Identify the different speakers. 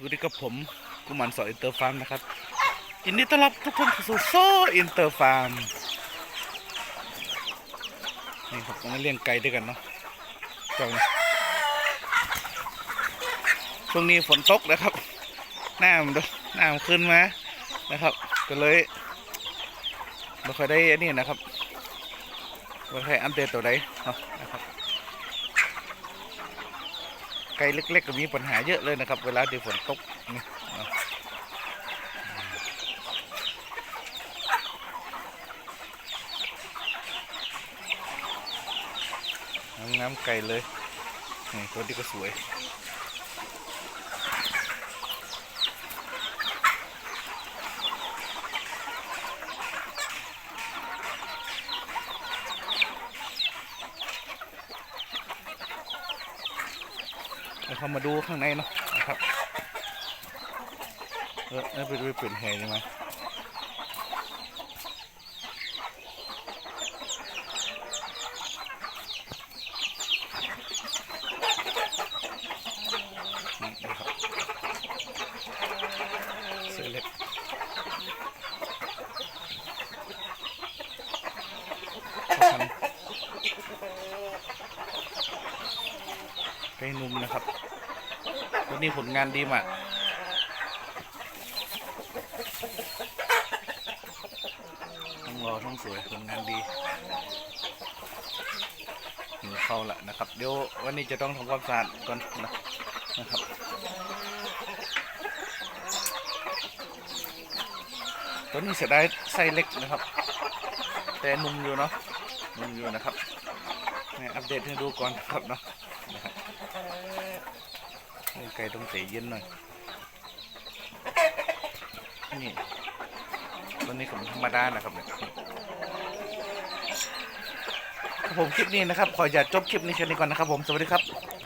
Speaker 1: สวัสดีกับผมกุมารสออินเตอร์ฟาร์มนะครับยินดีต้อนรับทุกท่านเข้าสู่โซอินเตอร์ฟาร์มนี่ครับผมมาเลี้ยงไก่ด้วยกันเนาะเจ้านี่ช่วงนี้ฝนตกนะครับน้ำดูน้ำขึ้นมานะครับ ก็เลยไม่ค่อยได้อันนี้นะครับไม่ค่อยอัปเดตตัวใดเนาะนะครับ ไก่เล็กๆก็มีปัญหาเยอะเลยนะครับ เวลาที่ฝนตกนี่เอางามๆไก่เลยนี่ตัวนี้ก็สวย เดี๋ยวเข้ามาดูข้างในเนาะนะครับ เออเออไปดูเปลี่ยนแหยังไงนี่นะครับเสื้อเล็กพัน ไก่นุ่มนะครับวันนี้ผลงานดีมากทั้งรอทั้งสวยผลงานดีหิวเข้าละนะครับ เดี๋ยววันนี้จะต้องทำความสะอาดก่อนนะนะครับตัวนี้เสียดายไส้เล็กนะครับ แต่นุ่มอยู่เนาะนุ่มอยู่นะครับเนี่ยอัปเดตให้ดูก่อนครับเนาะนะครับ ไก่ต้องเสียเย็นหน่อย นี่ตัวนี้ผมธรรมดานะครับเนี่ยครับผมคลิปนี้นะครับ ขออย่าจบคลิปนี้แค่นี้ก่อนนะครับผม สวัสดีครับ